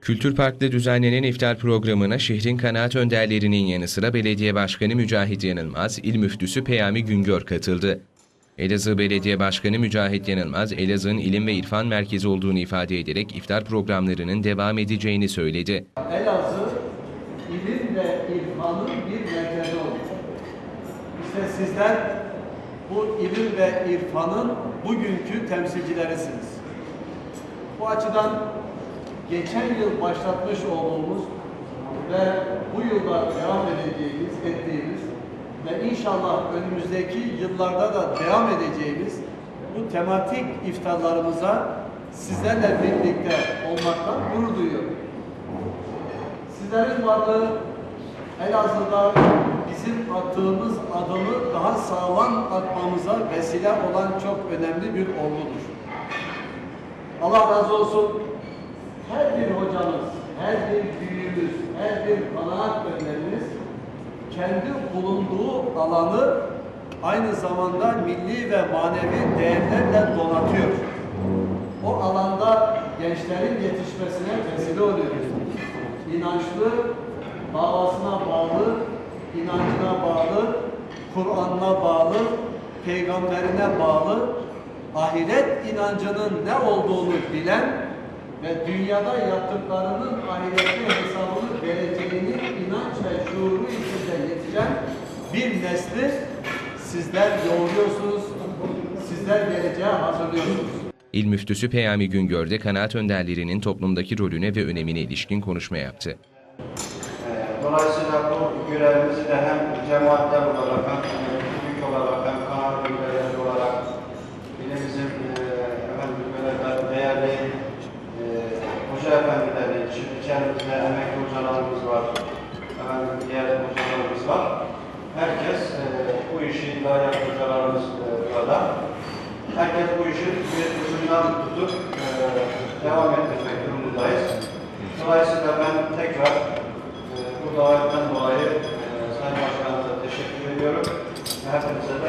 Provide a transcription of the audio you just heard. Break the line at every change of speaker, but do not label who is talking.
Kültür Park'ta düzenlenen iftar programına şehrin kanaat önderlerinin yanı sıra Belediye Başkanı Mücahit Yanılmaz, İl Müftüsü Peyami Güngör katıldı. Elazığ Belediye Başkanı Mücahit Yanılmaz, Elazığ'ın ilim ve irfan merkezi olduğunu ifade ederek iftar programlarının devam edeceğini söyledi.
Elazığ ilim ve irfanın bir merkezi oldu. İşte sizler bu ilim ve irfanın bugünkü temsilcilerisiniz. Bu açıdan geçen yıl başlatmış olduğumuz ve bu yılda devam edeceğimiz, ettiğimiz ve inşallah önümüzdeki yıllarda da devam edeceğimiz bu tematik iftarlarımıza sizlerle birlikte olmaktan gurur duyuyorum. Sizlerin varlığı Elazığ'da bizim attığımız adımı daha sağlam atmamıza vesile olan çok önemli bir olgudur. Allah razı olsun. Hocamız, her bir büyüğümüz, her bir kanaat önderimiz kendi bulunduğu alanı aynı zamanda milli ve manevi değerlerle donatıyor. O alanda gençlerin yetişmesine vesile oluyoruz. İnançlı, davasına bağlı, inancına bağlı, Kur'an'ına bağlı, peygamberine bağlı, ahiret inancının ne olduğunu bilen ve dünyada yaptıklarının ahirette hesabını vereceğini inanç ve şuuru içinde yetişen bir nesli sizler doğuruyorsunuz, sizler geleceğe hazırlıyorsunuz.
İl Müftüsü Peyami Güngör de kanaat önderlerinin toplumdaki rolüne ve önemine ilişkin konuşma yaptı.
Dolayısıyla bu görevimizi de hem cemaatler olarak hem büyük olarak hem kanal ülkeleri olarak ilimizin e, efendim böyle değerli e, hoca efendileri, şimdi içerimizde emekli hocalarımız var, efendim diğer hocalarımız var. Herkes e, bu işi layık hocalarımız e, burada. Herkes bu işi bir ucundan tutup e, devam ettirmek durumundayız. Dolayısıyla ben tekrar e, bu davetten dolayı e, Sayın Başkanımıza teşekkür ediyorum. Hepinize